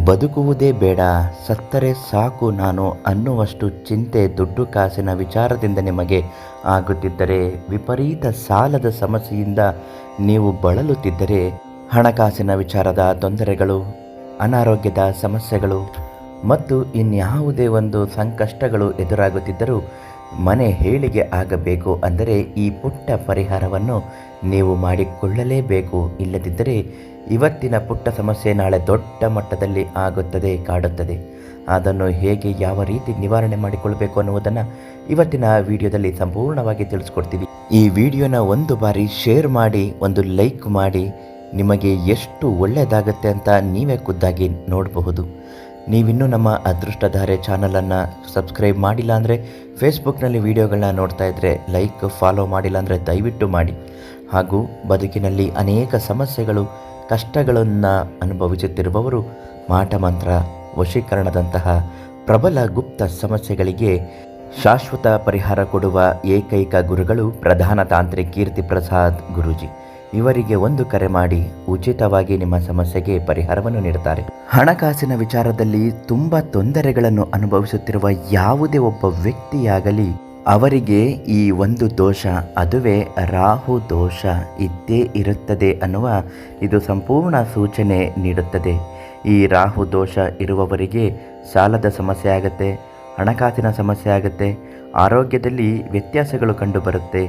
ಬದುಕುವುದೇ ಬೇಡ, ಸತ್ತರೆ ಸಾಕು ನಾನು ಅನ್ನುವಷ್ಟು ಚಿಂತೆ ದುಡ್ಡು ಕಾಸಿನ ವಿಚಾರದಿಂದ ನಿಮಗೆ ಆಗುತ್ತಿದ್ದರೆ, ವಿಪರೀತ ಸಾಲದ ಸಮಸ್ಯೆಯಿಂದ ನೀವು ಬಳಲುತ್ತಿದ್ದರೆ, ಹಣಕಾಸಿನ ವಿಚಾರದ ತೊಂದರೆಗಳು, ಅನಾರೋಗ್ಯದ ಸಮಸ್ಯೆಗಳು ಮತ್ತು ಇನ್ಯಾವುದೇ ಒಂದು ಸಂಕಷ್ಟಗಳು ಎದುರಾಗುತ್ತಿದ್ದರೂ ಮನೆ ಹೇಳಿಗೆ ಆಗಬೇಕು ಅಂದರೆ ಈ ಪುಟ್ಟ ಪರಿಹಾರವನ್ನು ನೀವು ಮಾಡಿಕೊಳ್ಳಲೇಬೇಕು. ಇಲ್ಲದಿದ್ದರೆ ಇವತ್ತಿನ ಪುಟ್ಟ ಸಮಸ್ಯೆ ನಾಳೆ ದೊಡ್ಡ ಮಟ್ಟದಲ್ಲಿ ಆಗುತ್ತದೆ, ಕಾಡುತ್ತದೆ. ಅದನ್ನು ಹೇಗೆ ಯಾವ ರೀತಿ ನಿವಾರಣೆ ಮಾಡಿಕೊಳ್ಳಬೇಕು ಅನ್ನುವುದನ್ನು ಇವತ್ತಿನ ವಿಡಿಯೋದಲ್ಲಿ ಸಂಪೂರ್ಣವಾಗಿ ತಿಳಿಸ್ಕೊಡ್ತೀವಿ. ಈ ವಿಡಿಯೋನ ಒಂದು ಬಾರಿ ಶೇರ್ ಮಾಡಿ, ಒಂದು ಲೈಕ್ ಮಾಡಿ. ನಿಮಗೆ ಎಷ್ಟು ಒಳ್ಳೆಯದಾಗುತ್ತೆ ಅಂತ ನೀವೇ ಖುದ್ದಾಗಿ ನೋಡಬಹುದು. ನೀವಿನ್ನೂ ನಮ್ಮ ಅದೃಷ್ಟಧಾರೆ ಚಾನಲನ್ನು ಸಬ್ಸ್ಕ್ರೈಬ್ ಮಾಡಿಲ್ಲ ಅಂದರೆ ಫೇಸ್ಬುಕ್ನಲ್ಲಿ ವೀಡಿಯೋಗಳನ್ನ ನೋಡ್ತಾ ಇದ್ದರೆ ಲೈಕ್, ಫಾಲೋ ಮಾಡಿಲ್ಲ ಅಂದರೆ ದಯವಿಟ್ಟು ಮಾಡಿ. ಹಾಗೂ ಬದುಕಿನಲ್ಲಿ ಅನೇಕ ಸಮಸ್ಯೆಗಳು, ಕಷ್ಟಗಳನ್ನು ಅನುಭವಿಸುತ್ತಿರುವವರು ಮಾಟಮಂತ್ರ ವಶೀಕರಣದಂತಹ ಪ್ರಬಲ ಗುಪ್ತ ಸಮಸ್ಯೆಗಳಿಗೆ ಶಾಶ್ವತ ಪರಿಹಾರ ಕೊಡುವ ಏಕೈಕ ಗುರುಗಳು ಪ್ರಧಾನ ತಾಂತ್ರಿಕ ಕೀರ್ತಿ ಪ್ರಸಾದ್ ಗುರೂಜಿ. ಇವರಿಗೆ ಒಂದು ಕರೆ ಮಾಡಿ ಉಚಿತವಾಗಿ ನಿಮ್ಮ ಸಮಸ್ಯೆಗೆ ಪರಿಹಾರವನ್ನು ನೀಡುತ್ತಾರೆ. ಹಣಕಾಸಿನ ವಿಚಾರದಲ್ಲಿ ತುಂಬ ತೊಂದರೆಗಳನ್ನು ಅನುಭವಿಸುತ್ತಿರುವ ಯಾವುದೇ ಒಬ್ಬ ವ್ಯಕ್ತಿಯಾಗಲಿ, ಅವರಿಗೆ ಈ ಒಂದು ದೋಷ, ಅದುವೇ ರಾಹು ದೋಷ ಇದ್ದೇ ಇರುತ್ತದೆ ಅನ್ನುವ ಇದು ಸಂಪೂರ್ಣ ಸೂಚನೆ ನೀಡುತ್ತದೆ. ಈ ರಾಹು ದೋಷ ಇರುವವರಿಗೆ ಸಾಲದ ಸಮಸ್ಯೆ ಆಗುತ್ತೆ, ಹಣಕಾಸಿನ ಸಮಸ್ಯೆ ಆಗುತ್ತೆ, ಆರೋಗ್ಯದಲ್ಲಿ ವ್ಯತ್ಯಾಸಗಳು ಕಂಡುಬರುತ್ತೆ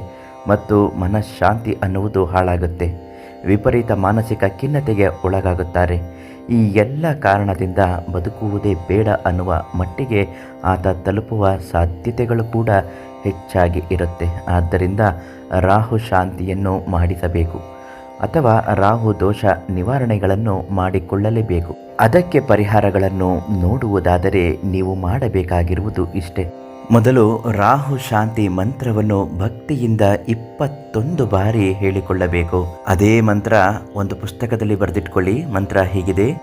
ಮತ್ತು ಮನಃಶಾಂತಿ ಅನ್ನುವುದು ಹಾಳಾಗುತ್ತೆ. ವಿಪರೀತ ಮಾನಸಿಕ ಖಿನ್ನತೆಗೆ ಒಳಗಾಗುತ್ತಾರೆ. ಈ ಎಲ್ಲ ಕಾರಣದಿಂದ ಬದುಕುವುದೇ ಬೇಡ ಅನ್ನುವ ಮಟ್ಟಿಗೆ ಆತ ತಲುಪುವ ಸಾಧ್ಯತೆಗಳು ಕೂಡ ಹೆಚ್ಚಾಗಿ ಇರುತ್ತೆ. ಆದ್ದರಿಂದ ರಾಹು ಶಾಂತಿಯನ್ನು ಮಾಡಿಸಬೇಕು ಅಥವಾ ರಾಹು ದೋಷ ನಿವಾರಣೆಗಳನ್ನು ಮಾಡಿಕೊಳ್ಳಲೇಬೇಕು. ಅದಕ್ಕೆ ಪರಿಹಾರಗಳನ್ನು ನೋಡುವುದಾದರೆ ನೀವು ಮಾಡಬೇಕಾಗಿರುವುದು ಇಷ್ಟೇ. ಮೊದಲು ರಾಹು ಶಾಂತಿ ಮಂತ್ರವನ್ನು ಭಕ್ತಿಯಿಂದ ಇಪ್ಪತ್ತೊಂದು ಬಾರಿ ಹೇಳಿಕೊಳ್ಳಬೇಕು. ಅದೇ ಮಂತ್ರ ಒಂದು ಪುಸ್ತಕದಲ್ಲಿ ಬರೆದಿಟ್ಕೊಳ್ಳಿ. ಮಂತ್ರ ಹೀಗಿದೆ,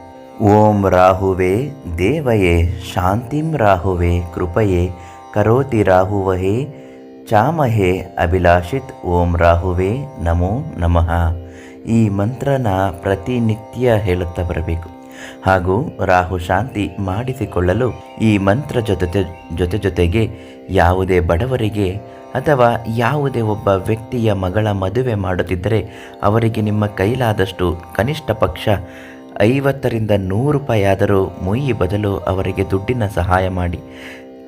ಓಂ ರಾಹುವೇ, ದೇವಯೇ, ಶಾಂತಿಂ ರಾಹುವೇ, ಕೃಪಯೇ, ಕರೋತಿ ರಾಹುವಹೇ, ಚಾಮಹೇ ಅಭಿಲಾಷಿತ್, ಓಂ ರಾಹುವೇ, ನಮೋ ನಮಃ. ಈ ಮಂತ್ರನ ಪ್ರತಿನಿತ್ಯ ಹೇಳುತ್ತಾ ಬರಬೇಕು. ಹಾಗೂ ರಾಹು ಶಾಂತಿ ಮಾಡಿಸಿಕೊಳ್ಳಲು ಈ ಮಂತ್ರ ಜೊತೆ ಜೊತೆ ಜೊತೆಗೆ ಯಾವುದೇ ಬಡವರಿಗೆ ಅಥವಾ ಯಾವುದೇ ಒಬ್ಬ ವ್ಯಕ್ತಿಯ ಮಗಳ ಮದುವೆ ಮಾಡುತ್ತಿದ್ದರೆ ಅವರಿಗೆ ನಿಮ್ಮ ಕೈಲಾದಷ್ಟು ಕನಿಷ್ಠ ಪಕ್ಷ ಐವತ್ತರಿಂದ ನೂರು ರೂಪಾಯಿ ಆದರೂ ಮುಯ್ಯಿ ಬದಲು ಅವರಿಗೆ ದುಡ್ಡಿನ ಸಹಾಯ ಮಾಡಿ.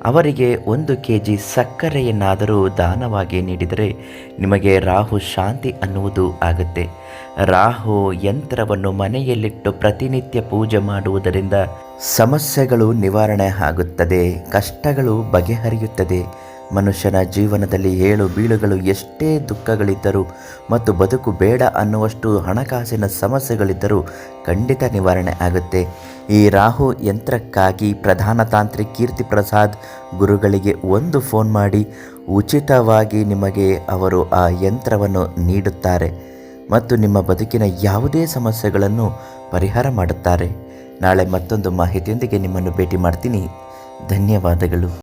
ಅವರಿಗೆ ಒಂದು ಕೆ ಜಿ ಸಕ್ಕರೆಯನ್ನಾದರೂ ದಾನವಾಗಿ ನೀಡಿದರೆ ನಿಮಗೆ ರಾಹು ಶಾಂತಿ ಅನ್ನುವುದು ಆಗುತ್ತೆ. ರಾಹು ಯಂತ್ರವನ್ನು ಮನೆಯಲ್ಲಿಟ್ಟು ಪ್ರತಿನಿತ್ಯ ಪೂಜೆ ಮಾಡುವುದರಿಂದ ಸಮಸ್ಯೆಗಳು ನಿವಾರಣೆ ಆಗುತ್ತದೆ, ಕಷ್ಟಗಳು ಬಗೆಹರಿಯುತ್ತದೆ. ಮನುಷ್ಯನ ಜೀವನದಲ್ಲಿ ಏಳು ಬೀಳುಗಳು ಎಷ್ಟೇ ದುಃಖಗಳಿದ್ದರೂ ಮತ್ತು ಬದುಕು ಬೇಡ ಅನ್ನುವಷ್ಟು ಹಣಕಾಸಿನ ಸಮಸ್ಯೆಗಳಿದ್ದರೂ ಖಂಡಿತ ನಿವಾರಣೆ ಆಗುತ್ತೆ. ಈ ರಾಹು ಯಂತ್ರಕ್ಕಾಗಿ ಪ್ರಧಾನ ತಾಂತ್ರಿಕ್ ಕೀರ್ತಿ ಪ್ರಸಾದ್ ಗುರುಗಳಿಗೆ ಒಂದು ಫೋನ್ ಮಾಡಿ, ಉಚಿತವಾಗಿ ನಿಮಗೆ ಅವರು ಆ ಯಂತ್ರವನ್ನು ನೀಡುತ್ತಾರೆ. ಮತ್ತು ನಿಮ್ಮ ಬದುಕಿನ ಯಾವುದೇ ಸಮಸ್ಯೆಗಳನ್ನು ಪರಿಹಾರ ಮಾಡುತ್ತಾರೆ. ನಾಳೆ ಮತ್ತೊಂದು ಮಾಹಿತಿಯೊಂದಿಗೆ ನಿಮ್ಮನ್ನು ಭೇಟಿ ಮಾಡ್ತೀನಿ. ಧನ್ಯವಾದಗಳು.